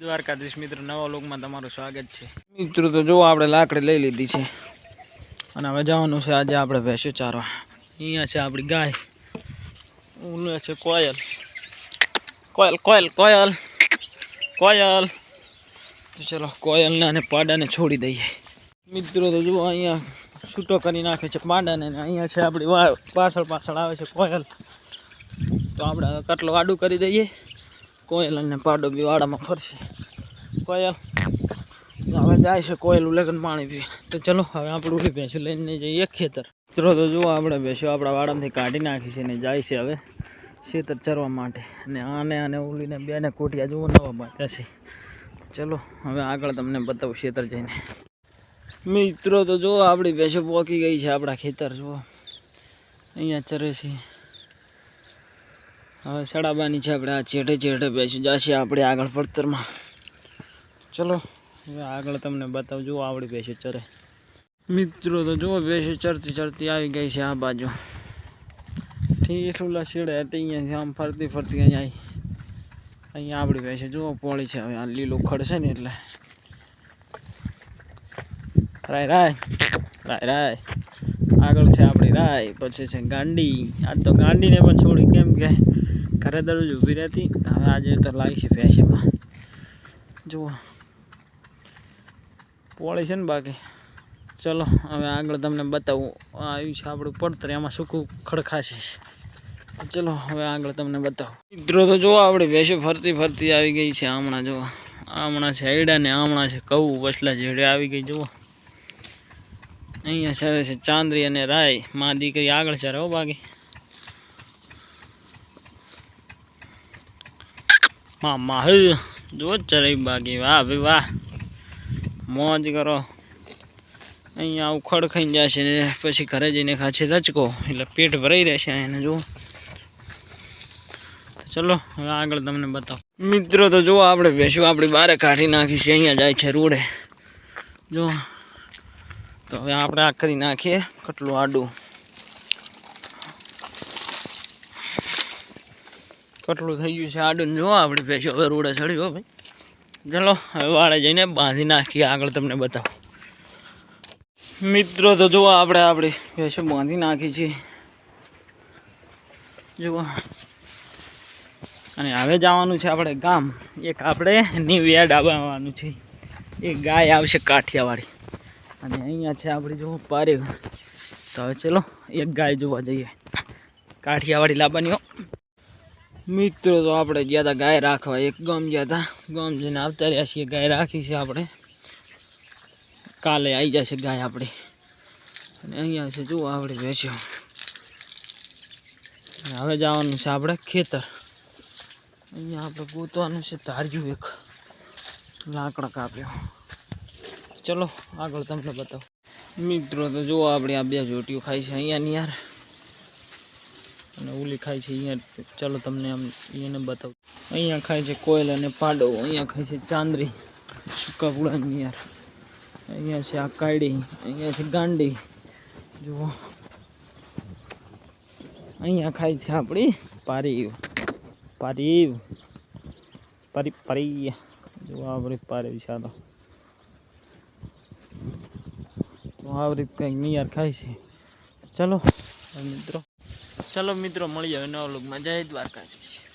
દ્વારકાધીશ મિત્ર, નવા લોકમાં તમારું સ્વાગત છે. મિત્રો, તો જો આપણે લાકડી લઈ લીધી છે. અને હવે જવાનું છે આજે આપણે ભેંસો ચારવા. અહીંયા છે આપણી ગાય. ઓલું છે કોયલ. કોયલ કોયલ કોયલ કોયલ. તો ચલો, કોયલને અને પાડાને છોડી દઈએ. મિત્રો, તો જુઓ, અહીંયા છૂટો કરી નાખે છે પાડાને અહીંયા છે આપણી પાછળ પાછળ આવે છે કોયલ. તો આપણે કટલો આડું કરી દઈએ. કોયલ અને પાડો બી વાડામાં ફરશે. કોયલ, હવે જાય છે કોયલ ઉલેગન પાણી પી તો ચલો, હવે આપણે ઉલી ભેંસો લઈને જઈએ ખેતર. ચલો તો જુઓ આપણે બેસ્યો, આપણા વાડામાંથી કાઢી નાખી છે ને જાય છે હવે ખેતર ચરવા માટે. અને આને અને ઉલીને બેને કોટિયા જુઓ નવા બાંધ્યા છે. ચલો, હવે આગળ તમને બતાવું ખેતર જઈને. મિત્રો, તો જુઓ આપણી ભેંસો પોકી ગઈ છે આપણા ખેતર, જુઓ. અહીંયા ચરે છે. હવે સડાબાની છે આપણે આ ચેટે ચેટે બેસી જશે આપણે આગળ પડતરમાં. ચલો, હવે આગળ તમને બતાવજો, આવડી બેસી ચરે. મિત્રો, તો જુઓ, બેસી ચરતી ચરતી આવી ગઈ છે આ બાજુ. ઠીક ઓલા શેડે હતી અહીંયાથી આમ ફરતી ફરતી અહીંયા અહીંયા આપણી બેસે, જુઓ, પોળી છે હવે, આ લીલું ખડ છે ને એટલે. રાય રાય રાય રાય. આગળ છે આપણી રાય, પછી છે ગાંડી. આ તો ગાંડીને પણ છોડી કેમ કે ઘરે દરરોજ ઊભી રહેતી, હવે આજે તો લાગી છે ફેશનમાં જુઓ. પોળી છે ને બાકી. ચલો, હવે આગળ તમને બતાવું. આવ્યું છે આપણું પડતર, એમાં સૂકું ખડખાશે. ચલો, હવે આગળ તમને બતાવું. મિત્રો, તો જુઓ આપણે ભેંસો ફરતી ફરતી આવી ગઈ છે હમણાં જુઓ. હમણાં છે હૈડા ને હમણાં છે કવું વસલા જેડે આવી ગઈ, જુઓ. અહીંયા છે, ચાંદરી અને રાય, મા દીકરી આગળ ચરે હો બાકી. માં માં હે જો ચરાઈ બાગી. વાહ ભાઈ વાહ. મોજ કરો. અહીંયા ઉખડ ખાઈ જશે ને પછી ઘરે જઈને ખાશે રચકો એટલે પેટ ભરાઈ રહેશે એને જુઓ. ચલો, હવે આગળ તમને બતાવો. મિત્રો, તો જુઓ આપણે ભેંસું આપણે બારે કાઢી નાખીશું અહીંયા જાય છે રોડે. જો તો હવે આપણે આ કરી નાખીએ. કેટલું આડું. કેટલું થઈ ગયું છે? આડું જો આપણે ભેંસો, હવે રોડે ચડ્યો ભાઈ. ચલો, હવે વાળે જઈને બાંધી નાખીએ, આગળ તમને બતાવો. મિત્રો, તો જુઓ આપણે આપણે ભેંસો બાંધી નાખી છે. જુઓ. અને હવે જવાનું છે આપણે ગામ. એક આપણે નિવિયા ડાબાવાનું છે. એક ગાય આવશે કાઠિયાવાડી. અને અહીંયા છે આપણી જો પારે તો હવે ચલો, એક ગાય જોવા જઈએ. કાઠિયાવાડી લાવવાની મિત્રો, તો આપણે ગયા હતા ગાય રાખવા. એક ગામ ગયા હતા ગામ જઈને આવતા રહ્યા છીએ. ગાય રાખી છે આપણે. કાલે આવી જશે ગાય આપણી. અને અહીંયા છે, જુઓ આપણે બેસ્યો હવે જવાનું છે આપણે ખેતર. અહીંયા આપણે ગોતવાનું છે, ધાર્યું એક. લાકડા કાપ્યો. ચલો, આગળ તમને બતાવો. મિત્રો, તો જુઓ આપણે આ બે જોટીઓ ખાઈ છે અહીંયાની યાર. અને ઉલી ખાય છે અહીંયા ચલો તમને આમ એને બતાવું. અહીંયા ખાય છે કોયલ અને પાડો. અહીંયા ખાય છે ચાંદરી. સૂકા પુડાની યાર. અહીંયા છે આ કાયડી. અહીંયા છે ગાંડી. જુઓ. અહીંયા ખાય છે આપણી પારીવ. પારીવ. પરી પરી જો આપણી પારીવ છે આ તો. તો આવી રીતે કંઈક નિયાર ખાય છે. ચલો મિત્રો. ચલો મિત્રો મળીએ નવા લોકમાં જય દ્વારકાધીશ.